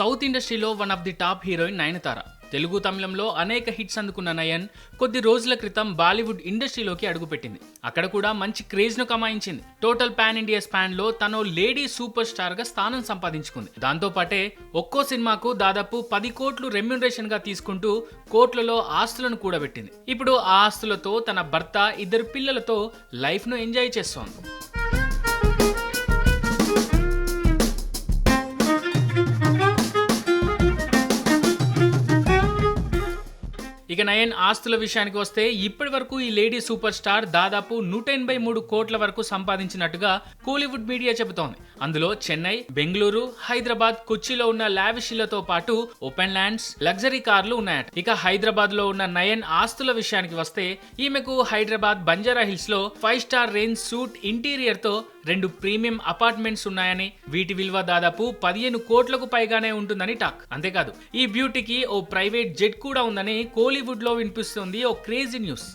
South ఇండస్ట్రీలో one of the top heroine Nayanthara. Telugu తమిళంలో అనేక హిట్స్ అందుకున్న నయన్ కొద్ది రోజుల క్రితం బాలీవుడ్ ఇండస్ట్రీలోకి అడుగుపెట్టింది. అక్కడ కూడా మంచి క్రేజ్ను కమాయించింది. టోటల్ పాన్ ఇండియా స్పాన్లో తను లేడీ సూపర్ స్టార్గా స్థానం సంపాదించుకుంది. దాంతో పాటే ఒక్కో సినిమాకు దాదాపు పది కోట్లు రెమ్యునరేషన్గా తీసుకుంటూ కోట్లలో ఆస్తులను కూడబెట్టింది. ఇప్పుడు ఆ ఆస్తులతో తన భర్త ఇద్దరు పిల్లలతో లైఫ్ను ఎంజాయ్ చేస్తోంది. ఇక నయన్ ఆస్తుల విషయానికి వస్తే ఇప్పటి వరకు ఈ లేడీ సూపర్ స్టార్ దాదాపు నూట ఎనభై మూడు కోట్ల వరకు సంపాదించినట్టుగా కోలీవుడ్ మీడియా చెబుతోంది. అందులో చెన్నై బెంగళూరు హైదరాబాద్ కొచ్చిలో ఉన్న లావిషిలతో పాటు ఓపెన్ ల్యాండ్స్ లగ్జరీ కార్లు ఉన్నాయట. ఇక హైదరాబాద్లో ఉన్న నయన్ ఆస్తుల విషయానికి వస్తే ఈమెకు హైదరాబాద్ బంజారా హిల్స్లో ఫైవ్ స్టార్ రేంజ్ సూట్ ఇంటీరియర్తో రెండు ప్రీమియం అపార్ట్మెంట్స్ ఉన్నాయని వీటి విలువ దాదాపు పదిహేను కోట్లకు పైగానే ఉంటుందని టాక్. అంతేకాదు ఈ బ్యూటీకి ఓ ప్రైవేట్ జెట్ కూడా ఉందని కోలీవుడ్లో వినిపిస్తుంది ఓ క్రేజీ న్యూస్.